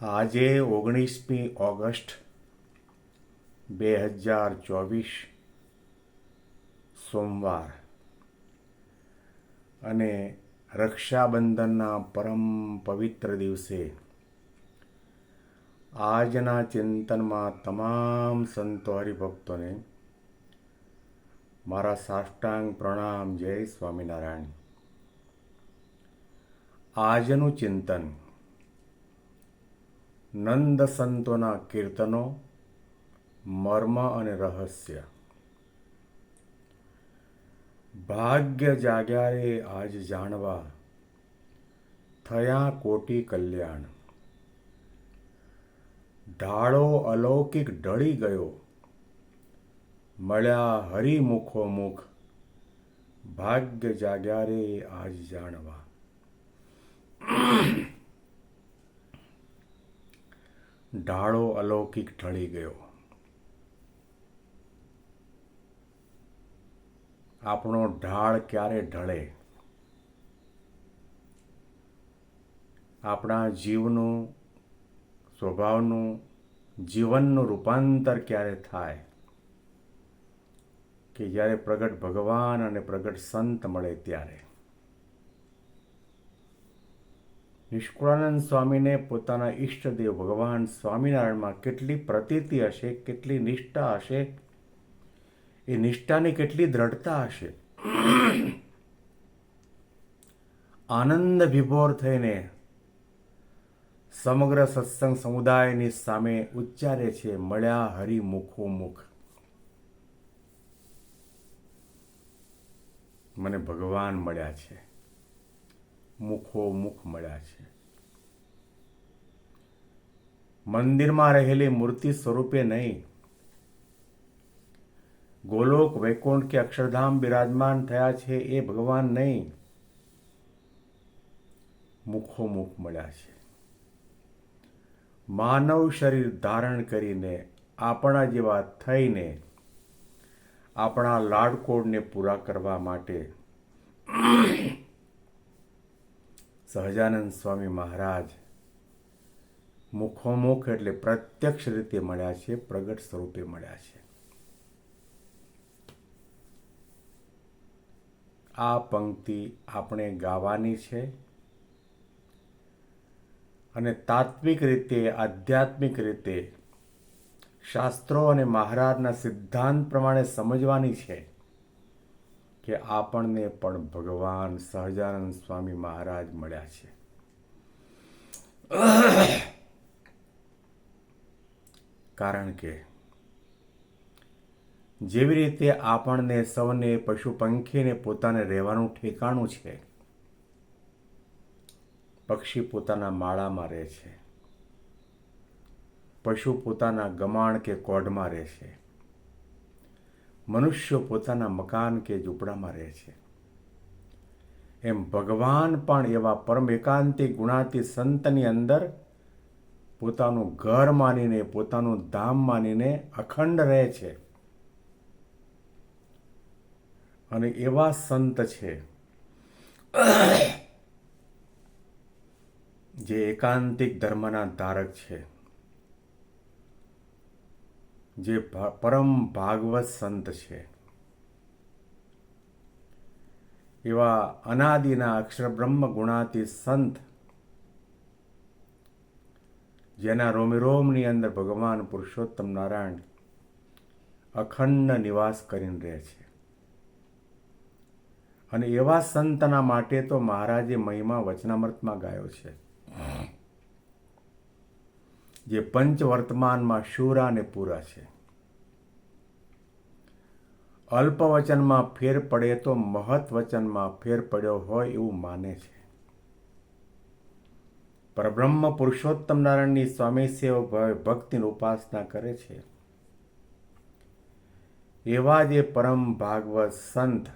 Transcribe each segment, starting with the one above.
આજે ઓગણીસમી ઓગસ્ટ બે હજાર ચોવીસ સોમવાર. અને રક્ષાબંધનના પરમ પવિત્ર દિવસે આજના ચિંતનમાં તમામ સંતો હરિભક્તોને મારા સાષ્ટાંગ પ્રણામ. જય સ્વામિનારાયણ. આજનું ચિંતન નંદ સંતોના કીર્તનો, મર્મ અને રહસ્ય. ભાગ્ય જાગ્યારે આજ જાણવા, થયા કોટી કલ્યાણ. ઢાળો અલૌકિક ઢળી ગયો, મળ્યા હરિમુખો મુખ, ભાગ્ય જાગ્યારે આજ જાણવા. ઢાળો અલૌકિક ઢળી ગયો. આપણો ઢાળ ક્યારે ઢળે? આપણા જીવનું, સ્વભાવનું, જીવનનું રૂપાંતર ક્યારે થાય? કે જ્યારે પ્રગટ ભગવાન અને પ્રગટ સંત મળે ત્યારે. નિષ્કુળાનંદ સ્વામીને પોતાના ઈષ્ટદેવ ભગવાન સ્વામિનારાયણમાં કેટલી પ્રતીતિ હશે, કેટલી નિષ્ઠા હશે? એ નિષ્ઠાની કેટલી દ્રઢતા હશે? આનંદ વિભોર થઈને સમગ્ર સત્સંગ સમુદાયની સામે ઉચ્ચારે છે, મળ્યા હરિ મુખો મુખ. મને ભગવાન મળ્યા છે. મુખો મુખ મળ્યા છે. મંદિરમાં રહેલી મૂર્તિ સ્વરૂપે નહીં. ગોલોક, વૈકુંઠ કે અક્ષરધામ બિરાજમાન થયા છે એ ભગવાન નહીં. મુખો મુખ મળ્યા છે. માનવ શરીર ધારણ કરીને, આપણા જેવા થઈને, આપણા લાડકોડને પૂરા કરવા માટે સહજાનંદ સ્વામી મહારાજ મુખોમુખ એટલે પ્રત્યક્ષ રીતે મળ્યા છે, પ્રગટ સ્વરૂપે મળ્યા છે. આ પંક્તિ આપણે ગાવાની છે અને તાત્વિક રીતે, આધ્યાત્મિક રીતે શાસ્ત્રો અને મહારાજના સિદ્ધાંત પ્રમાણે સમજવાની છે. કે આપણને પણ ભગવાન સહજાનંદ સ્વામી મહારાજ મળ્યા છે. કારણ કે જેવી રીતે આપણને સૌને પશુ પંખીને પોતાને રહેવાનું ઠેકાણું છે, પક્ષી પોતાના માળામાં રહે છે, પશુ પોતાના ગમાણ કે કોઢમાં રહે છે મનુષ્યો પોતાના મકાન કે ઝૂંપડામાં રહે છે. એમ ભગવાન પણ એવા પરમ એકાંતિક ગુણાતી સંતની અંદર પોતાનું ઘર માનીને, પોતાનું ધામ માનીને અખંડ રહે છે. અને એવા સંત છે જે એકાંતિક ધર્મના ધારક છે. જે પરમ ભાગવત સંત છે. એવા અનાદિના અક્ષર બ્રહ્મ ગુણાતી સંત જેના રોમિરોમની અંદર ભગવાન પુરુષોત્તમ નારાયણ અખંડ નિવાસ કરીને રહે છે. અને એવા સંતના માટે તો મહારાજે મહિમા વચનામૃતમાં ગાયો છે. જે પંચ વર્તમાનમાં શુરા અને પૂરા છે. અલ્પવચનમાં ફેર પડે તો મહત ફેર પડ્યો હોય એવું માને છે. પરબ્રહ્મ પુરુષોત્તમ નારાયણની સ્વામી સેવક ભાવે ભક્તિની ઉપાસના કરે છે. એવા જે પરમ ભાગવત સંત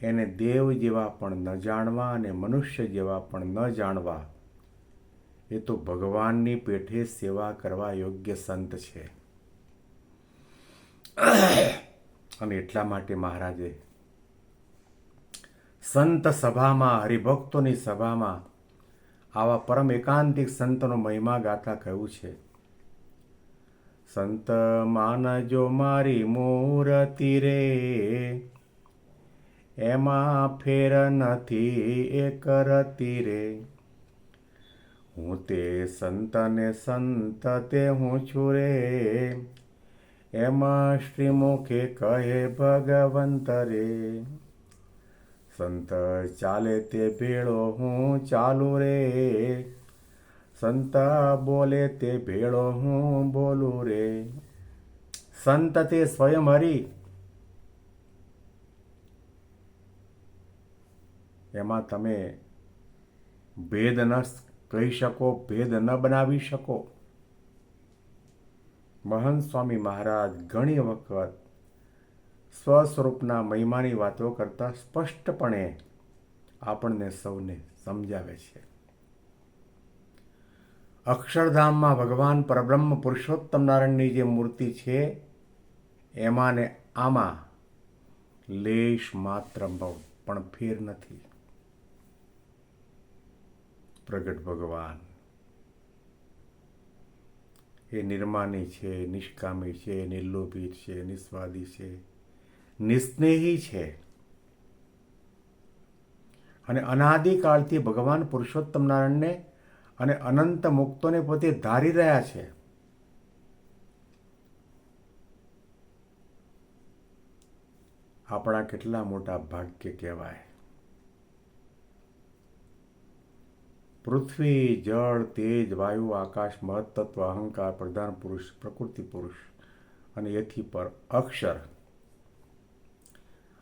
એને દેવ જેવા પણ ન જાણવા અને મનુષ્ય જેવા પણ ન જાણવા એ તો ભગવાનની પેઠે સેવા કરવા યોગ્ય સંત છે. અને એટલા માટે મહારાજે સંત સભામાં, હરિભક્તોની સભામાં આવા પરમ એકાંતિક સંતનો મહિમા ગાતા કહ્યું છે. સંત માનજો મારી મૂર્તિ રે, એમાં ફેર નથી એક રતી રે. હું તે સંતને સંત તે હું છું રે. એમાં શ્રીમુખે કહે, ભગવંત રે. સંત ચાલે તે ભેળો, હું ચાલુ રે. સંત બોલે તે ભેળો, હું બોલું રે. સંત તે સ્વયં હરી. એમાં તમે ભેદ ન કહી શકો, ભેદ ન બનાવી શકો. મહંત સ્વામી મહારાજ ઘણી વખત સ્વસ્વરૂપના મહિમાની વાતો કરતાં સ્પષ્ટપણે આપણને સૌને સમજાવે છે. અક્ષરધામમાં ભગવાન પરબ્રહ્મ પુરુષોત્તમ નારાયણની જે મૂર્તિ છે એમાં ને આમાં લેશ માત્ર પણ ફેર નથી. પ્રગટ ભગવાન. એ નિર્માની છે, નિષ્કામી છે, નિર્લોભી છે, નિસ્વાદી છે, નિસ્નેહી છે. અને અનાદિકાળથી ભગવાન પુરુષોત્તમ નારાયણને અને અનંત મુક્તોને પોતે ધારી રહ્યા છે. આપણા કેટલા મોટા ભાગ્ય કહેવાય. પૃથ્વી, જળ, તેજ, વાયુ, આકાશ મહત્તત્વ અહંકાર, પ્રધાન પુરુષ, પ્રકૃતિ પુરુષ અને એથી પર અક્ષર.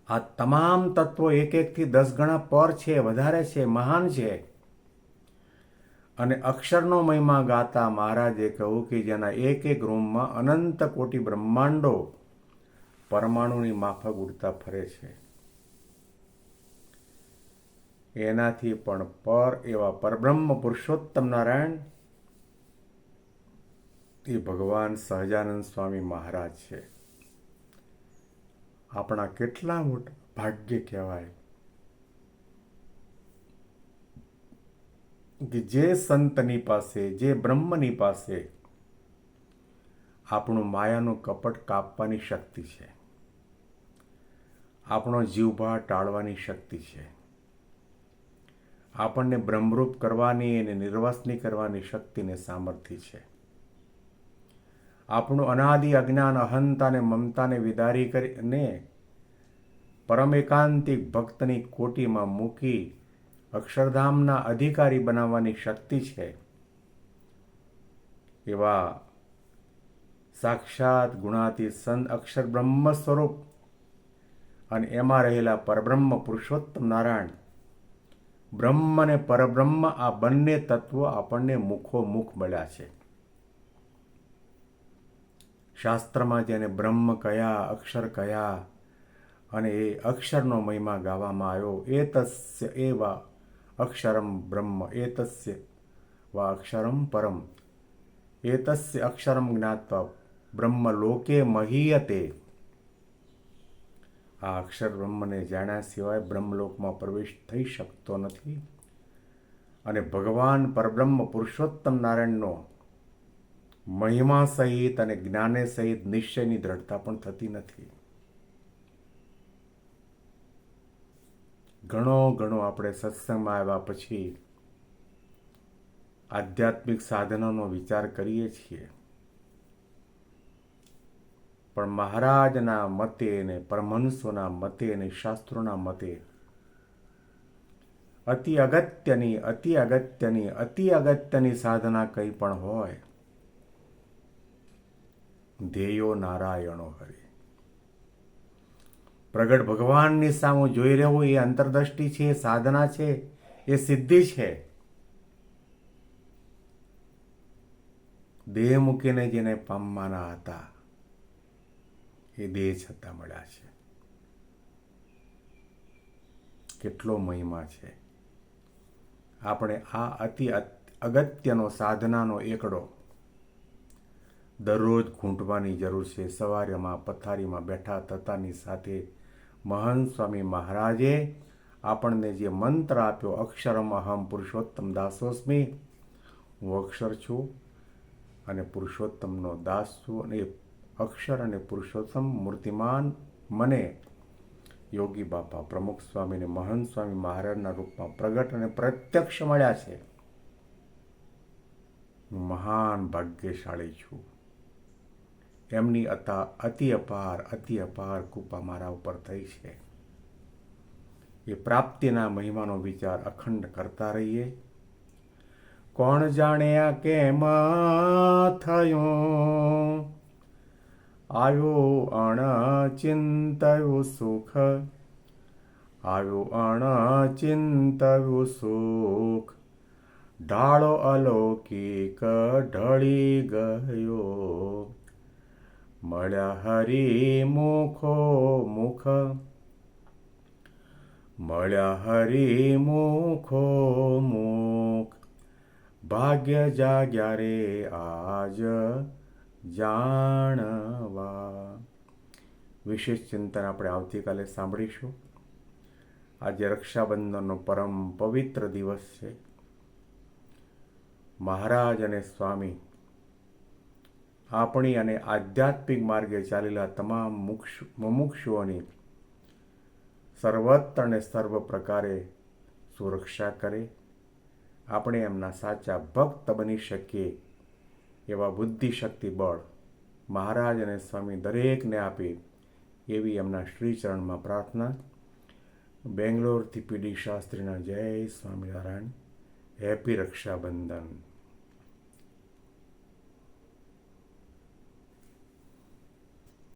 આ તમામ તત્વો એક એકથી દસ ગણા પર છે, વધારે છે, મહાન છે. અને અક્ષરનો મહિમા ગાતા મહારાજે કહ્યું કે જેના એક એક રૂમમાં અનંત કોટી બ્રહ્માંડો પરમાણુની માફક ઉડતા ફરે છે. એનાથી પણ પર એવા પરબ્રહ્મ પુરુષોત્તમ નારાયણ એ ભગવાન સહજાનંદ સ્વામી મહારાજ છે. આપણા કેટલા મોટા ભાગ્ય કહેવાય કે જે સંતની પાસે, જે બ્રહ્મની પાસે આપણું માયાનું કપટ કાપવાની શક્તિ છે. આપણો જીવભા ટાળવાની શક્તિ છે. આપણને બ્રહ્મરૂપ કરવાની અને નિર્વસની કરવાની શક્તિને સામર્થ્ય છે. આપણું અનાદિ અજ્ઞાન અહંતાને મમતાને વિદારી કરીને પરમ એકાંતિક ભક્તની કોટીમાં મૂકી અક્ષરધામના અધિકારી બનાવવાની શક્તિ છે. એવા સાક્ષાત ગુણાતી સંત અક્ષર બ્રહ્મ સ્વરૂપ અને એમાં રહેલા પરબ્રહ્મ પુરુષોત્તમ નારાયણ બ્રહ્મ અને પરબ્રહ્મ આ બંને તત્વો આપણને મુખો મુખ મળ્યા છે. શાસ્ત્રમાં જેને બ્રહ્મ કયા, અક્ષર કયા અને એ અક્ષરનો મહિમા ગાવામાં આવ્યો, એ તસ્ય એવા અક્ષરમ બ્રહ્મ, એ તસ્ય વા અક્ષરમ પરમ. એ તસ્ય અક્ષરમ જ્ઞાત્વા બ્રહ્મ લોકે મહીયતે આ અક્ષર બ્રહ્મને જાણ્યા સિવાય બ્રહ્મલોકમાં પ્રવેશ થઈ શકતો નથી. અને ભગવાન પરબ્રહ્મ પુરુષોત્તમ નારાયણનો મહિમા સહિત અને જ્ઞાને સહિત નિશ્ચયની દ્રઢતા પણ થતી નથી. ઘણો ઘણો આપણે સત્સંગમાં આવ્યા પછી આધ્યાત્મિક સાધનોનો વિચાર કરીએ છીએ. પણ મહારાજના મતે ને પરમહંસોના મતે ને શાસ્ત્રોના મતે. અતિ અગત્યની અતિ અગત્યની અતિ અગત્યની સાધના કંઈ પણ હોય, ધ્યેયો નારાયણો હરે. પ્રગટ ભગવાનની સામે જોઈ રહેવું એ અંતરદ્રષ્ટિ છે, એ સાધના છે, એ સિદ્ધિ છે. દેહ મૂકીને જેને પામવાના હતા. એ દેહ છતાં મળ્યા છે. કેટલો મહિમા છે. આપણે આ અતિ અગત્યનો સાધનાનો એકડો દરરોજ ઘૂંટવાની જરૂર છે. સવારેમાં પથારીમાં બેઠા થતાની સાથે મહંત સ્વામી મહારાજે આપણને જે મંત્ર આપ્યો, અક્ષરમ અહમ પુરુષોત્તમ દાસોસ્મી હું અક્ષર છું અને પુરુષોત્તમનો દાસ છું અને એ અક્ષર અને પુરુષોત્તમ મૂર્તિમાન મને યોગી બાપા, પ્રમુખ સ્વામી અને મહંત સ્વામી મહારાજના રૂપમાં પ્રગટ અને પ્રત્યક્ષ મળ્યા છે. હું મહાન ભાગ્યશાળી છું. એમની અતા અતિ અપાર અતિ અપાર કૃપા મારા ઉપર થઈ છે. એ પ્રાપ્તિના મહિમાનો વિચાર અખંડ કરતા રહીએ. કોણ જાણે આ કેમ થયું? આવ્યું અણચિંતયું સુખ. આવ્યો અણ ચિંતયું સુખ. ઢાળો અલૌકિક ઢળી ગયો. મળ્યા હરી મુખો મુખ. મળ્યા હરી મુખો મુખ. ભાગ્ય જાગ્યા રે આજ જાણવા. વિશેષ ચિંતન આપણે આવતીકાલે સાંભળીશું. આજે રક્ષાબંધનનો પરમ પવિત્ર દિવસ છે. મહારાજ અને સ્વામી આપણી અને આધ્યાત્મિક માર્ગે ચાલેલા તમામ મુક્ષ, મુમુક્ષુઓની સર્વત્ર અને સર્વ પ્રકારે સુરક્ષા કરે. આપણે એમના સાચા ભક્ત બની શકીએ. એવા બુદ્ધિ શક્તિ બળ મહારાજ અને સ્વામી દરેકને આપે એવી એમના શ્રીચરણમાં પ્રાર્થના. બેંગ્લોરથી પીડી શાસ્ત્રીના જય સ્વામિનારાયણ. હેપી રક્ષાબંધન.